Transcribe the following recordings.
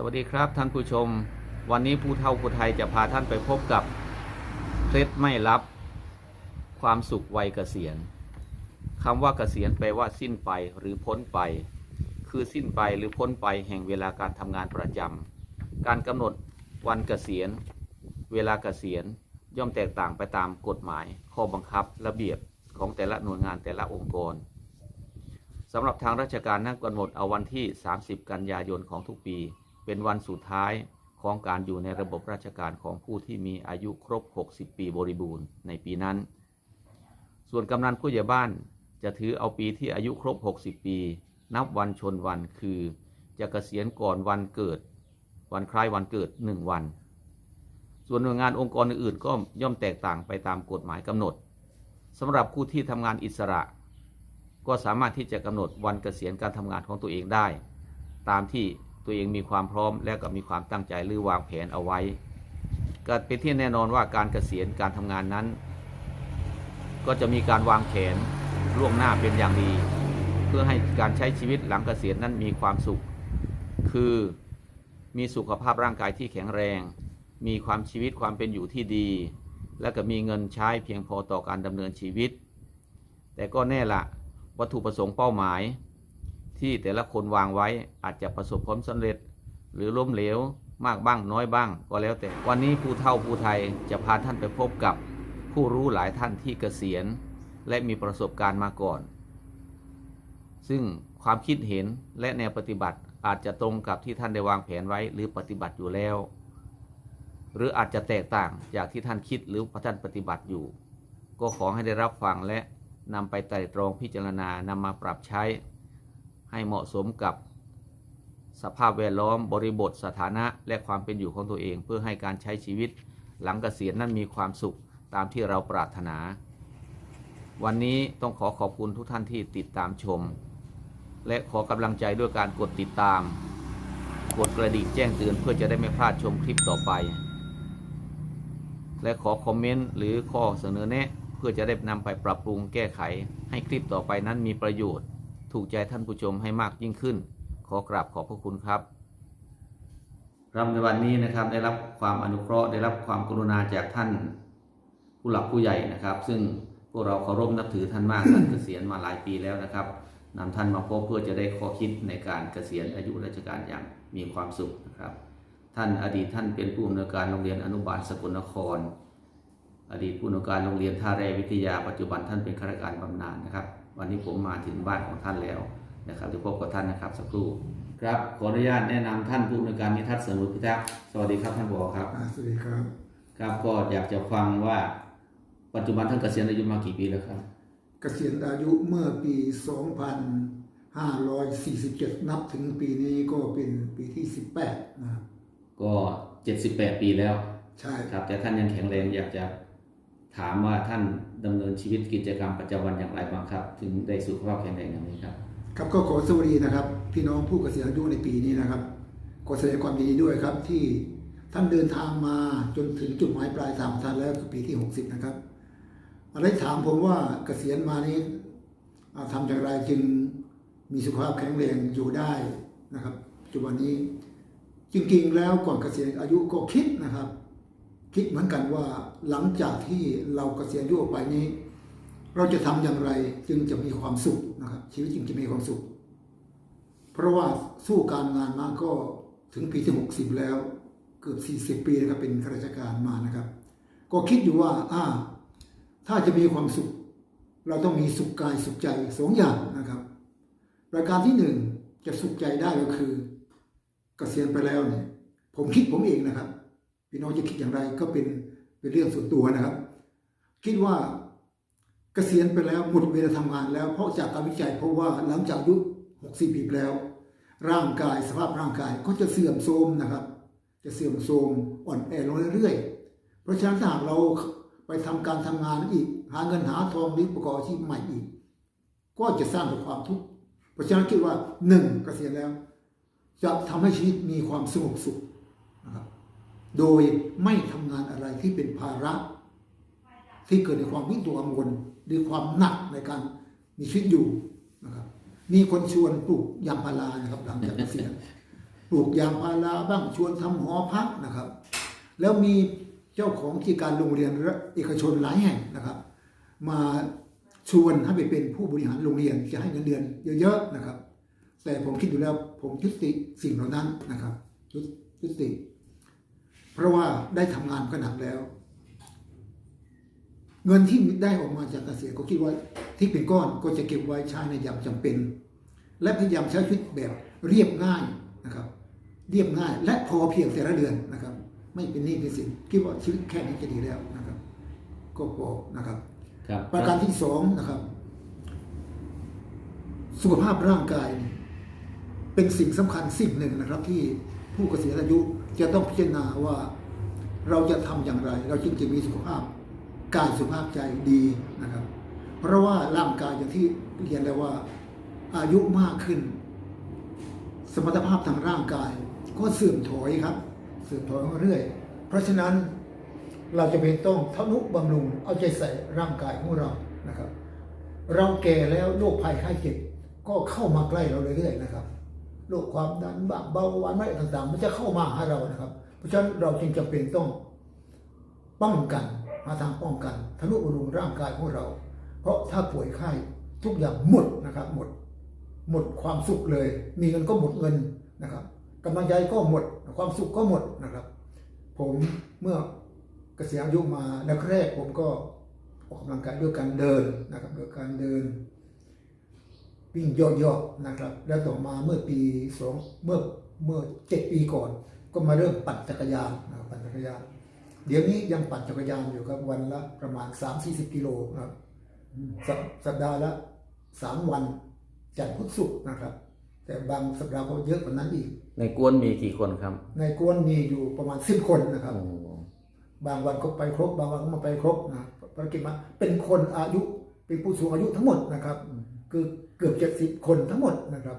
สวัสดีครับท่านผู้ชม วันนี้ผู้เฒ่าผู้ไทยจะพาท่านไปพบกับเคล็ดไม่ลับ ความสุขวัยเกษียณคำว่าเกษียณแปลว่าสิ้นไปหรือพ้นไป คือสิ้นไปหรือพ้นไปแห่งเวลาการทำงานประจำการกำหนดวันเกษียณ เวลาเกษียณย่อมแตกต่างไปตามกฎหมาย ข้อบังคับ ระเบียบของแต่ละหน่วยงานแต่ละองค์กรสำหรับทางราชการนั้นกำหนดเอาวันที่ 30 กันยายนของทุกปี เป็นวันสุดท้ายของการอยู่ในระบบราชการของผู้ที่มีอายุครบ 60 ปีบริบูรณ์ในปีนั้น ส่วนกำนันผู้ใหญ่บ้านจะถือเอาปีที่อายุครบ 60 ปี นับวันชนวันคือจะเกษียณก่อนวันเกิด วันคล้ายวันเกิด 1 วัน ส่วนหน่วยงานองค์กรอื่นๆก็ย่อมแตกต่างไปตามกฎหมายกำหนดสำหรับผู้ที่ทำงานอิสระ ก็สามารถที่จะกำหนดวันเกษียณการทำงานของตัวเองได้ ตามที่ ตัวเองมีความพร้อมและก็มีความตั้งใจหรือวางแผนเอาไว้ก็เป็นที่แน่นอนว่าการเกษียณการทำงานนั้น ก็จะมีการวางแผนล่วงหน้าเป็นอย่างดี เพื่อให้การใช้ชีวิตหลังเกษียณนั้นมีความสุข คือมีสุขภาพร่างกายที่แข็งแรง มีความชีวิตความเป็นอยู่ที่ดี และก็มีเงินใช้เพียงพอต่อการดำเนินชีวิต แต่ก็แน่ละวัตถุประสงค์เป้าหมาย ที่แต่ละคนวางไว้อาจจะประสบผลสำเร็จ หรือล้มเหลวมากบ้างน้อยบ้างก็แล้วแต่ วันนี้ผู้เฒ่าผู้ไทยจะพาท่านไปพบกับผู้รู้หลายท่านที่เกษียณ และมีประสบการณ์มาก่อน ซึ่งความคิดเห็นและแนวปฏิบัติอาจจะตรงกับที่ท่านได้วางแผนไว้หรือปฏิบัติอยู่แล้ว หรืออาจจะแตกต่างจากที่ท่านคิดหรือท่านปฏิบัติอยู่ ก็ขอให้ได้รับฟังและนำไปไตร่ตรองพิจารณานำมาปรับใช้ ให้เหมาะสมกับสภาพแวดล้อมบริบทสถานะและความเป็นอยู่ของตัวเอง เพื่อให้การใช้ชีวิตหลังเกษียณนั้นมีความสุขตามที่เราปรารถนา วันนี้ต้องขอขอบคุณทุกท่านที่ติดตามชม และขอกำลังใจด้วยการกดติดตาม กดกระดิ่งแจ้งเตือนเพื่อจะได้ไม่พลาดชมคลิปต่อไป และขอคอมเมนต์หรือข้อเสนอแนะ เพื่อจะได้นำไปปรับปรุงแก้ไขให้คลิปต่อไปนั้นมีประโยชน์ ถูกใจท่านผู้ชมให้มากยิ่งขึ้น ขอกราบขอบพระคุณครับรับในวันนี้นะครับได้รับความอนุเคราะห์ได้รับความกรุณาจากท่านผู้หลักผู้ใหญ่นะครับ ซึ่งพวกเราเคารพนับถือท่านมากท่านเกษียณมาหลายปีแล้วนะครับนำท่านมาพบเพื่อจะได้ข้อคิดในการเกษียณอายุราชการอย่างมีความสุขนะครับ ท่านอดีตท่านเป็นผู้อำนวยการโรงเรียนอนุบาลสกลนคร อดีตผู้อำนวยการโรงเรียนท่าแรวิทยาปัจจุบันท่านเป็นข้าราชการบำนาญนะครับ วันนี้ผมมาถึงบ้านของท่านแล้วนะครับจะพบกับท่านนะครับสักครู่ครับขออนุญาตแนะนำท่านผู้อำนวยการนิทัศน์สมุทรพิทักษ์สวัสดีครับท่านผอครับอ่าสวัสดีครับครับก็อยากจะฟังว่าปัจจุบันท่านเกษียณอายุมากี่ปีแล้วครับ เกษียณอายุเมื่อปี 2547 นับถึงปีนี้ก็เป็นปีที่ 18นะครับก็ 78 ปีแล้ว ใช่ครับ แต่ท่านยังแข็งแรงอยากจะ ถามว่าท่านดำเนินชีวิตกิจกรรมประจำวันอย่างไรบ้างครับ ถึงได้สุขภาพแข็งแรงอย่างนี้ครับ ครับก็ขอสวัสดีนะครับ พี่น้องผู้เกษียณอายุในปีนี้นะครับขอแสดงความยินดีด้วยครับที่ท่านเดินทางมาจนถึงจุดหมายปลายทางของท่านแล้วคือปีที่ 60 นะครับอะไรถามผมว่าเกษียณมานี้อ่าทำอย่างไรจึงมีสุขภาพแข็งแรงอยู่ได้นะครับปัจจุบันนี้จริงๆแล้วก่อนเกษียณอายุก็คิดนะครับ คิดเหมือนกันว่าหลังจากที่เราเกษียณอายุออกไปนี้ เราจะทำอย่างไรจึงจะมีความสุขนะครับชีวิตจึงจะมีความสุข เพราะว่าสู้การงานมาก็ถึงปีที่60แล้ว เกือบ40ปีนะครับเป็นข้าราชการมานะครับ ก็คิดอยู่ว่าอ่าถ้าจะมีความสุข เราต้องมีสุขกายสุขใจสองอย่างนะครับ ประการที่หนึ่งจะสุขใจได้ก็คือเกษียณไปแล้วเนี่ยผมคิดผมเองนะครับ พี่น้องจะคิดอย่างไรก็เป็นเป็นเรื่องส่วนตัวนะครับ คิดว่าเกษียณไปแล้วหมดเวลาทำงานแล้ว เพราะจากการวิจัยเพราะว่าหลังจากอายุ60ปีแล้ว ร่างกายสภาพร่างกายก็จะเสื่อมโทรมนะครับ จะเสื่อมโทรมอ่อนแอลงเรื่อยๆเพราะฉะนั้นถ้าหากเราไปทำการทำงานอีก หาเงินหาทองหรือประกอบอาชีพใหม่อีก ก็จะสร้างแต่ความทุกข์เพราะฉะนั้นคิดว่าหนึ่งเกษียณแล้ว จะทำให้ชีวิตมีความสงบสุข โดยไม่ทำงานอะไรที่เป็นภาระ ที่เกิดในความวิตกกังวลหรือความหนักในการมีชีวิตอยู่นะครับ มีคนชวนปลูกยางพารานะครับ หลังจากเกษียณปลูกยางพาราบ้างชวนทำหอพักนะครับ แล้วมีเจ้าของกิจการโรงเรียนเอกชนหลายแห่งนะครับ มาชวนให้ไปเป็นผู้บริหารโรงเรียนจะให้เงินเดือนเยอะๆนะครับ แต่ผมคิดอยู่แล้วผมยุติสิ่งเหล่านั้นนะครับยุยุติ เพราะว่าได้ทำงานขนาดแล้ว เงินที่ได้ออกมาจากเกษียณก็คิดว่าที่เป็นก้อนก็จะเก็บไว้ใช้ในยามจำเป็น และพยายามใช้ชีวิตแบบเรียบง่ายนะครับ เรียบง่าย และพอเพียงแต่ละเดือนนะครับ ไม่เป็นหนี้เป็นสินคิดว่าชีวิตแค่นี้จะดีแล้วนะครับ ก็พอนะครับครับประการที่สองนะครับ สุขภาพร่างกายนี่เป็นสิ่งสำคัญสิ่งหนึ่งนะครับ ที่ผู้เกษียณอายุ จะต้องพิจารณาว่าเราจะทำอย่างไร เราจึงจะมีสุขภาพกายสุขภาพใจดีนะครับ เพราะว่าร่างกายอย่างที่เรียนแล้วว่า อายุมากขึ้น สมรรถภาพทางร่างกาย ก็เสื่อมถอยครับ เสื่อมถอยเรื่อย เพราะฉะนั้นเราจะเป็นต้องทนุบำรุงเอาใจใส่ร่างกายของเรานะครับ เราแก่แล้วโรคภัยไข้เจ็บก็เข้ามาใกล้เราเรื่อยๆนะครับ โรคความดันบ้างเบาหวานอะไรต่างๆ มันจะเข้ามาหาเรานะครับ เพราะฉะนั้นเราจึงจำเป็นต้องป้องกันหาทางป้องกันทะนุบำรุงร่างกายของเรา เพราะถ้าป่วยไข้ทุกอย่างหมดนะครับ หมด หมดความสุขเลย มีเงินก็หมดเงินนะครับกำลังใจก็หมด ความสุขก็หมดนะครับ ผมเมื่อเกษียณอายุมาแรกๆผมก็ออกกำลังกายด้วยการเดินนะครับด้วยการเดิน วิ่งย่อๆนะครับ แล้วต่อมาเมื่อปีสองเมื่อเมื่อเจ็ดปีก่อน ก็มาเริ่มปั่นจักรยานนะครับปั่นจักรยาน เดี๋ยวนี้ยังปั่นจักรยานอยู่ครับวันละประมาณ3-40กิโลนะครับสัปสัปดาห์ละ3วันจันทร์พุธศุกร์นะครับ แต่บางสัปดาห์ก็เยอะกว่านั้นอีก ในกวนมีกี่คนครับ ในกวนมีอยู่ประมาณ10คนนะครับโอ้บางวันก็ไปครบ บางวันก็ไมาไปครบนะภารกิจมาเป็นคนอายุเป็นผู้สูงอายุทั้งหมดนะครับ คือ เกือบเจ็ดสิบคนทั้งหมดนะครับ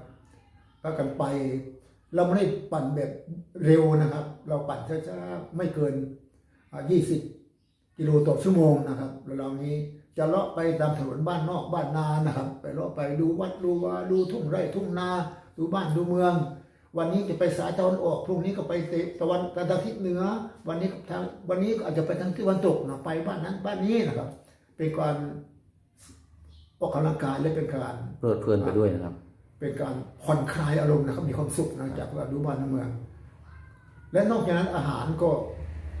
พากันไป เราไม่ได้ปั่นแบบเร็วนะครับ เราปั่นช้าๆไม่เกินยี่สิบกิโลต่อชั่วโมงนะครับเรานี้จะเลาะไปตามถนนบ้านนอกบ้านนานะครับ ไปเลาะไปดูวัดดูวาดูทุ่งไร่ทุ่งนา ดูบ้านดูเมือง วันนี้จะไปสายตะวันออกพรุ่งนี้ก็ไปตะวันตะวันทิศเหนือ วันนี้ทางวันนี้อาจจะไปทางทิศตะวันตกนะไปบ้านนั้นบ้านนี้นะครับ เป็นการ ออกกำลังกายและเป็นการเพลิดเพลินไปด้วยนะครับ เป็นการผ่อนคลายอารมณ์นะครับ มีความสุขนะจากว่าดูบ้านดูเมือง และนอกจากนั้นอาหารก็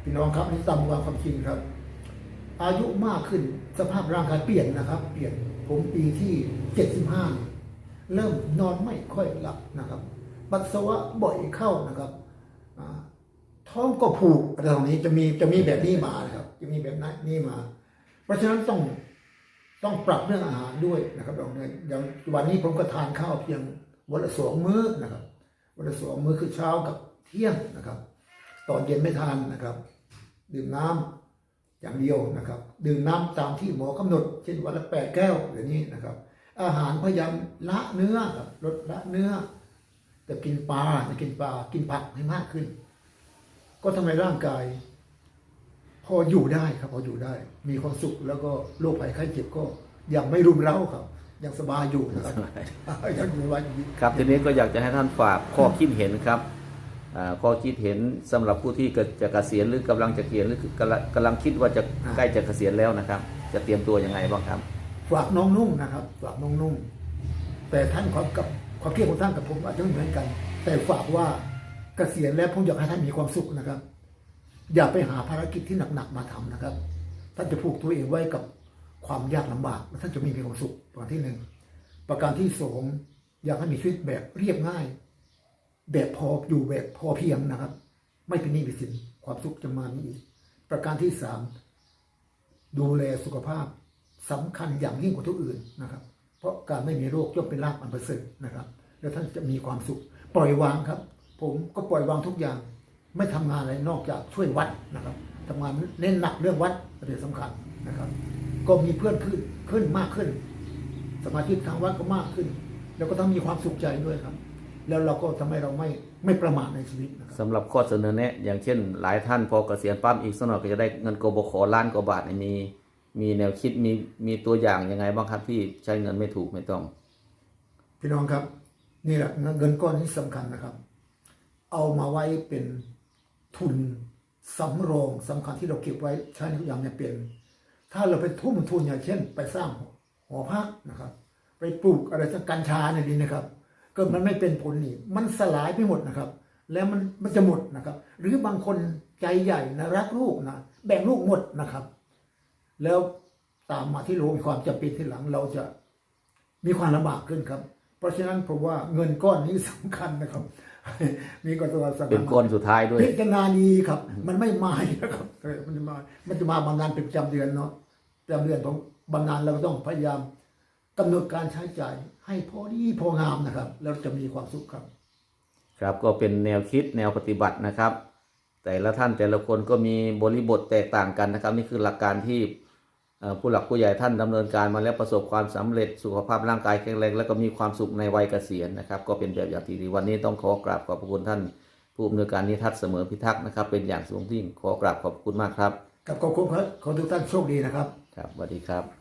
พี่น้องครับอันนี่ตามความจริงครับ อายุมากขึ้นสภาพร่างกายเปลี่ยนนะครับ เปลี่ยนผมปีที่เจ็ดสิบห้าเริ่มนอนไม่ค่อยหลับนะครับปัสสาวะบ่อยเข้านะครับอ่าท้องก็ผูกอะไรตรงนี้จะมีจะมีแบบนี้มานะครับ จะมีแบบนั้นนี้มา เพราะฉะนั้นต้อง ต้องปรับเรื่องอาหารด้วยนะครับดอกเนยอย่างวันนี้ผมก็ทานข้าวเพียงวันละสองมื้อนะครับ วันละสองมื้อคือเช้ากับเที่ยงนะครับ ตอนเย็นไม่ทานนะครับ ดื่มน้ำอย่างเดียวนะครับ ดื่มน้ำตามที่หมอกำหนด เช่นวันละแปดแก้วอย่างนี้นะครับ อาหารพยายามละเนื้อครับลดละเนื้อแต่กินปลาจะกินปลากินผักให้มากขึ้น ก็ทำให้ร่างกาย พออยู่ได้ครับพออยู่ได้ มีความสุขแล้วก็โรคภัยไข้เจ็บก็ยังไม่รุมเร้าครับ ยังสบายอยู่นะครับยังอยู่วันอยู่ครับทีนี้ก็อยากจะให้ท่านฝากข้อคิดเห็นครับอ่าข้อคิดเห็นสำหรับผู้ที่จะเกษียณหรือกำลังจะเกษียณหรือกำลังกำลังคิดว่าจะใกล้จะเกษียณแล้วนะครับ จะเตรียมตัวยังไงบ้างครับฝากน้องนุ่งนะครับฝากน้องนุ่งแต่ท่านความกับความคิดของท่านกับผมอาจจะไม่เหมือนกัน แต่ฝากว่าเกษียณแล้วผมอยากให้ท่านมีความสุขนะครับ อย่าไปหาภารกิจที่หนักๆมาทำนะครับ ท่านจะผูกตัวเองไว้กับความยากลำบากและท่านจะมีความสุขประการที่หนึ่งประการที่สองอยากให้มีชีวิตแบบเรียบง่าย แบบพออยู่แบบพอเพียงนะครับ ไม่เป็นหนี้เป็นสินความสุขจะมานี้อีกประการที่สามดูแลสุขภาพสำคัญอย่างยิ่งกว่าทุกอื่นนะครับ เพราะการไม่มีโรคย่อมเป็นลาภอันประเสริฐนะครับ แล้วท่านจะมีความสุขปล่อยวางครับ ผมก็ปล่อยวางทุกอย่าง ไม่ทำงานอะไรนอกจากช่วยวัดนะครับทำงานเน้นหนักเรื่องวัดประเด็นสำคัญนะครับ ก็มีเพื่อนขึ้นขึ้นมากขึ้น สมาชิกทางวัดก็มากขึ้น แล้วก็ต้องมีความสุขใจด้วยครับ แล้วเราก็ทำให้เราไม่ไม่ประมาทในชีวิตนะครับสำหรับข้อเสนอแนะ อย่างเช่น หลายท่านพอเกษียณปั๊บอีกสักหน่อยก็จะได้เงินกบขล้านกว่าบาทเนี่ยมีมีแนวคิดมีมีตัวอย่างยังไงบ้างครับที่ใช้เงินไม่ถูกไม่ต้อง พี่น้องครับ นี่แหละเงินก้อนนี้สำคัญนะครับ เอามาไว้เป็น ทุนสำรองสำคัญที่เราเก็บไว้ใช้ในทุกอย่างเนี่ยเป็น ถ้าเราไปทุ่มทุนอย่างเช่น ไปสร้างหอพักนะครับ ไปปลูกอะไรสักกัญชาในนี้นะครับ ก็มันไม่เป็นผลนี่มันสลายไปหมดนะครับ แล้วมันมันจะหมดนะครับ หรือบางคนใจใหญ่นะรักลูกนะแบ่งลูกหมดนะครับ แล้วตามมาที่โรงความจำเป็นที่หลังเราจะมีความลำบากขึ้นครับ เพราะฉะนั้นผมว่าเงินก้อนนี้สำคัญนะครับ มีกตัวสำคัญเป็นก้อนสุดท้ายด้วยพิจารณาดีครับ มันไม่มาอีกนะครับเออมันจะมา มันจะมาบำนาญเป็นประจำเดือนเนาะประจำเดือนของบำนาญเราก็ต้องพยายามกำหนดการใช้จ่ายให้พอดีพองามนะครับ แล้วจะมีความสุขครับ ครับก็เป็นแนวคิดแนวปฏิบัตินะครับ แต่ละท่านแต่ละคนก็มีบริบทแตกต่างกันนะครับ นี่คือหลักการที่เอ่อ ผู้หลักผู้ใหญ่ท่านดำเนินการมาแล้วประสบความสำเร็จสุขภาพร่างกายแข็งแรง แล้วก็มีความสุขในวัยเกษียณนะครับก็เป็นแบบอย่างที่ดีวันนี้ต้องขอกราบขอบพระคุณท่าน ผู้อำนวยการนิทัศน์เสมอพิทักษ์นะครับ เป็นอย่างสูงยิ่งขอกราบขอบคุณมากครับกับขอบคุณครับขอทุกท่านโชคดีนะครับครับสวัสดีครับ